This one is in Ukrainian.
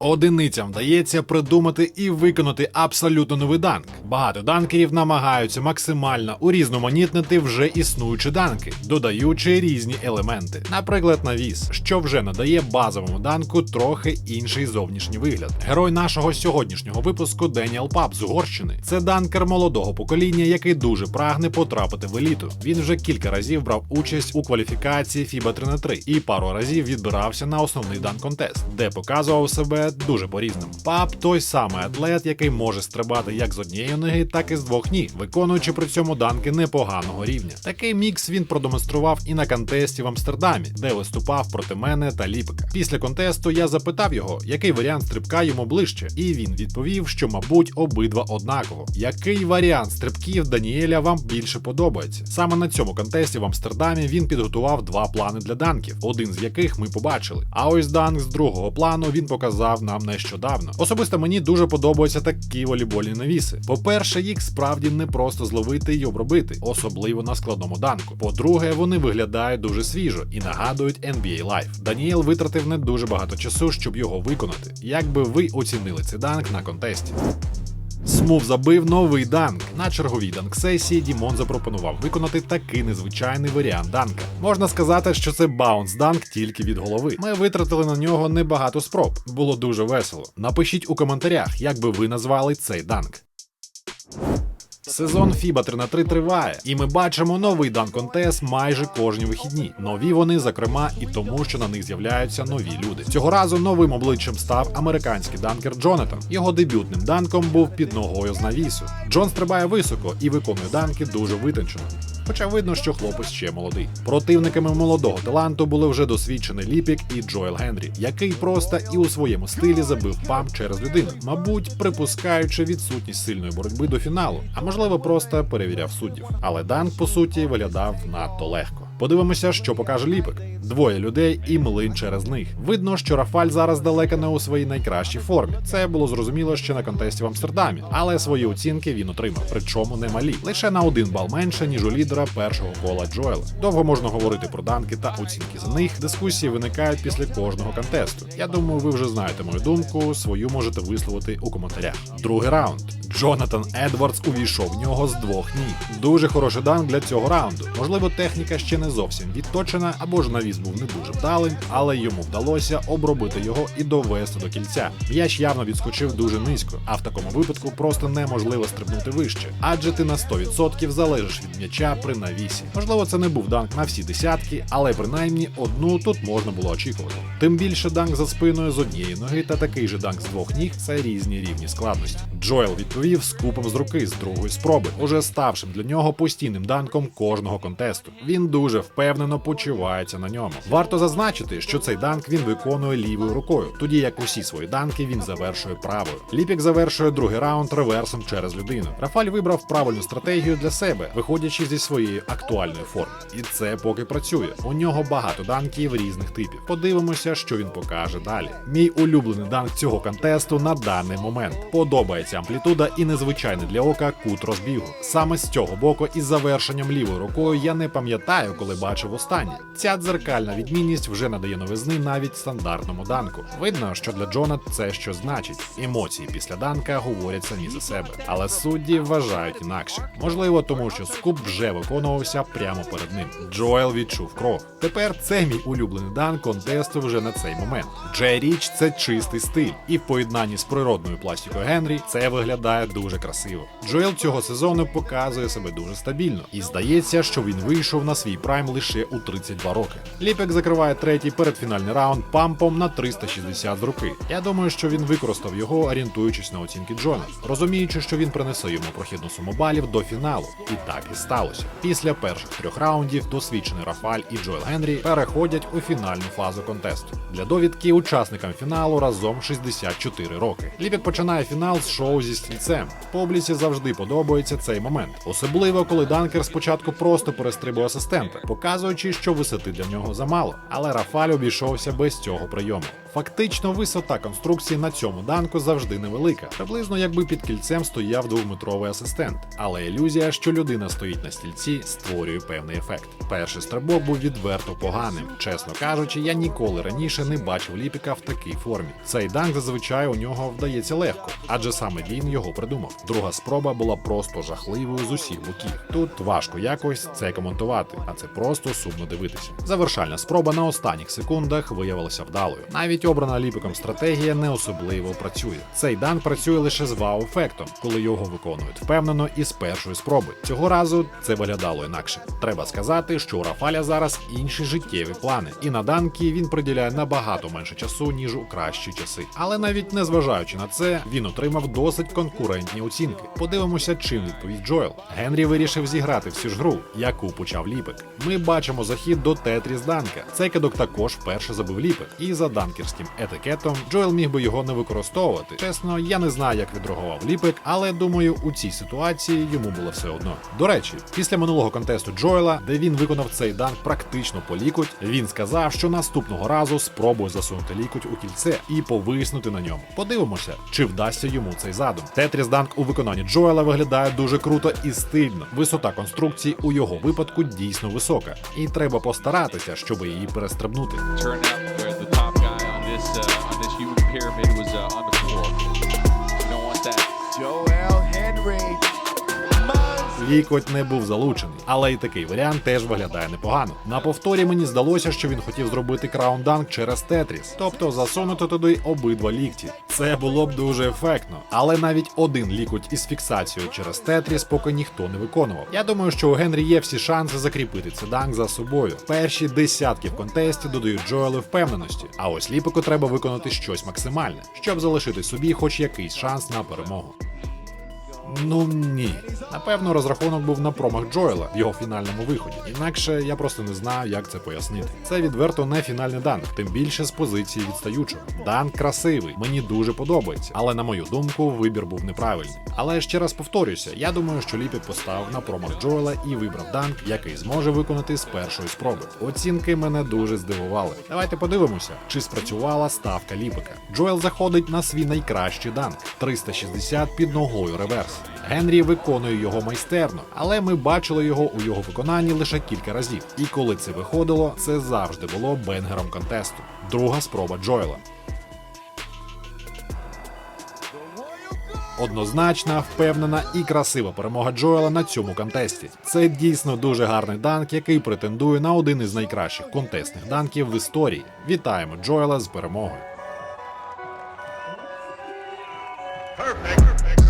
Одиницям вдається придумати і виконати абсолютно новий данк. Багато данкерів намагаються максимально урізноманітнити вже існуючі данки, додаючи різні елементи, наприклад, навіс, що вже надає базовому данку трохи інший зовнішній вигляд. Герой нашого сьогоднішнього випуску Деніел Пап з Угорщини. Це данкер молодого покоління, який дуже прагне потрапити в еліту. Він вже кілька разів брав участь у кваліфікації FIBA 3 на 3 і пару разів відбирався на основний дан контест, де показував себе дуже по-різному. Пап той самий атлет, який може стрибати як з однієї ноги, так і з двох ніг, виконуючи при цьому данки непоганого рівня. Такий мікс він продемонстрував і на контесті в Амстердамі, де виступав проти мене та Ліпика. Після контесту я запитав його, який варіант стрибка йому ближче, і він відповів, що, мабуть, обидва однаково. Який варіант стрибків Даніеля вам більше подобається? Саме на цьому контесті в Амстердамі він підготував два плани для данків, один з яких ми побачили. А ось данк з другого плану він показав нам нещодавно. Особисто мені дуже подобаються такі волейбольні навіси. По-перше, їх справді не просто зловити й обробити, особливо на складному данку. По-друге, вони виглядають дуже свіжо і нагадують NBA Live. Даніел витратив не дуже багато часу, щоб його виконати. Як би ви оцінили цей данк на контесті? Смув забив новий данк. На черговій данк-сесії Дімон запропонував виконати такий незвичайний варіант данка. Можна сказати, що це баунс данк тільки від голови. Ми витратили на нього небагато спроб. Було дуже весело. Напишіть у коментарях, як би ви назвали цей данк. Сезон FIBA 3 на 3 триває, і ми бачимо новий дан контест майже кожні вихідні. Нові вони, зокрема, і тому, що на них з'являються нові люди. Цього разу новим обличчям став американський данкер Джонатан. Його дебютним данком був під ногою з навісу. Джон стрибає високо і виконує данки дуже витончено. Хоча видно, що хлопець ще молодий. Противниками молодого таланту були вже досвідчений Ліпік і Джоел Генрі, який просто і у своєму стилі забив пам через людину, мабуть, припускаючи відсутність сильної боротьби до фіналу, а можливо, просто перевіряв суддів. Але данк по суті виглядав надто легко. Подивимося, що покаже Ліпик. Двоє людей і млин через них. Видно, що Рафаль зараз далеко не у своїй найкращій формі. Це було зрозуміло ще на контесті в Амстердамі, але свої оцінки він отримав, причому немалі. Лише на один бал менше, ніж у лідера першого кола Джоела. Довго можна говорити про данки та оцінки за них. Дискусії виникають після кожного контесту. Я думаю, ви вже знаєте мою думку. Свою можете висловити у коментарях. Другий раунд. Джонатан Едвардс увійшов в нього з двох ніг. Дуже хороший данк для цього раунду. Можливо, техніка ще не зовсім відточена, або ж навіс був не дуже вдалим, але йому вдалося обробити його і довести до кільця. М'яч явно відскочив дуже низько, а в такому випадку просто неможливо стрибнути вище, адже ти на 100% залежиш від м'яча при навісі. Можливо, це не був данк на всі десятки, але принаймні одну тут можна було очікувати. Тим більше данк за спиною з однієї ноги та такий же данк з двох ніг це різні рівні складності. Джоел відповів з купом з руки з другої спроби, уже ставшим для нього постійним данком кожного контесту. Він дуже впевнено почувається на ньому. Варто зазначити, що цей данк він виконує лівою рукою, тоді як усі свої данки він завершує правою. Ліпік завершує другий раунд реверсом через людину. Рафаль вибрав правильну стратегію для себе, виходячи зі своєї актуальної форми. І це поки працює. У нього багато данків різних типів. Подивимося, що він покаже далі. Мій улюблений данк цього контесту на даний момент. Подобається амплітуда і незвичайний для ока кут розбігу. Саме з цього боку із завершенням лівою рукою я не пам'ятаю, коли бачив останнє. Ця дзеркальна відмінність вже надає новизни навіть стандартному данку. Видно, що для Джона це що значить. Емоції після данка говорять самі за себе. Але судді вважають інакше. Можливо, тому що скуп вже виконувався прямо перед ним. Джоел відчув кров. Тепер це мій улюблений дан контесту вже на цей момент. Джей Річ це чистий стиль, і в поєднанні з природною пластикою Генрі це виглядає дуже красиво. Джоел цього сезону показує себе дуже стабільно, і здається, що він вийшов на свій прайм лише у 32 роки. Ліпек закриває третій передфінальний раунд пампом на 360 з руки. Я думаю, що він використав його, орієнтуючись на оцінки Джона, розуміючи, що він принесе йому прохідну суму балів до фіналу. І так і сталося. Після перших трьох раундів досвідчений Рафаль і Джоел Генрі переходять у фінальну фазу контесту. Для довідки учасникам фіналу разом 64 роки. Ліпік починає фінал з шоу зі стільцем. Публісі завжди подобається цей момент, особливо коли данкер спочатку просто перестрибує асистента, показуючи, що висоти для нього замало. Але Рафаль обійшовся без цього прийому. Фактично, висота конструкції на цьому данку завжди невелика, приблизно якби під кільцем стояв двометровий асистент. Але ілюзія, що людина стоїть на стільці, створює певний ефект. Перший стрибок був відверто поганим. Чесно кажучи, я ніколи раніше не бачив ліпіка в такій формі. Цей данк зазвичай у нього вдається легко, адже саме він його придумав. Друга спроба була просто жахливою з усіх боків. Тут важко якось це коментувати, а це просто сумно дивитися. Завершальна спроба на останніх секундах виявилася вдалою. Навіть обрана ліпіком стратегія не особливо працює. Цей данк працює лише з вау-ефектом, коли його виконують впевнено і з першої спроби. Цього разу це виглядало інакше. Треба сказати, що у Рафаля зараз інші життєві плани, і на данки він приділяє набагато менше часу ніж у кращі часи. Але навіть незважаючи на це, він отримав досить конкурентні оцінки. Подивимося, чим відповів Джоел. Генрі вирішив зіграти всю ж гру, яку почав ліпик. Ми бачимо захід до Тетріс Данка. Цей кидок також вперше забив ліпик, і за данкерським етикетом Джоел міг би його не використовувати. Чесно, я не знаю, як відреагував ліпик, але думаю, у цій ситуації йому було все одно. До речі, після минулого контесту Джоела, де він виконав цей данк практично по лікуть, він сказав, що наступного разу спробує засунути лікуть у кільце і повиснути на ньому. Подивимося, чи вдасться йому цей задум. Тетріс данк у виконанні Джоела виглядає дуже круто і стильно. Висота конструкції у його випадку дійсно висока, і треба постаратися, щоб її перестрибнути. turn Лікоть не був залучений, але і такий варіант теж виглядає непогано. На повторі мені здалося, що він хотів зробити краунданк через Тетріс, тобто засунути туди обидва лікті. Це було б дуже ефектно. Але навіть один лікоть із фіксацією через Тетріс поки ніхто не виконував. Я думаю, що у Генрі є всі шанси закріпити цей данк за собою. Перші десятки в контесті додають Джоелу впевненості. А ось ліпику треба виконати щось максимальне, щоб залишити собі хоч якийсь шанс на перемогу. Ну ні. Напевно, розрахунок був на промах Джоела в його фінальному виході. Інакше я просто не знаю, як це пояснити. Це відверто не фінальний данк, тим більше з позиції відстаючого. Данк красивий, мені дуже подобається, але на мою думку, вибір був неправильний. Але ще раз повторюся, я думаю, що Ліпік поставив на промах Джоела і вибрав данк, який зможе виконати з першої спроби. Оцінки мене дуже здивували. Давайте подивимося, чи спрацювала ставка Ліпика. Джоел заходить на свій найкращий данк 360 під ногою реверс. Генрі виконує його майстерно, але ми бачили його у його виконанні лише кілька разів. І коли це виходило, це завжди було бенгером контесту. Друга спроба Джоела. Однозначна, впевнена і красива перемога Джоела на цьому контесті. Це дійсно дуже гарний данк, який претендує на один із найкращих контестних данків в історії. Вітаємо Джоела з перемогою. Perfect.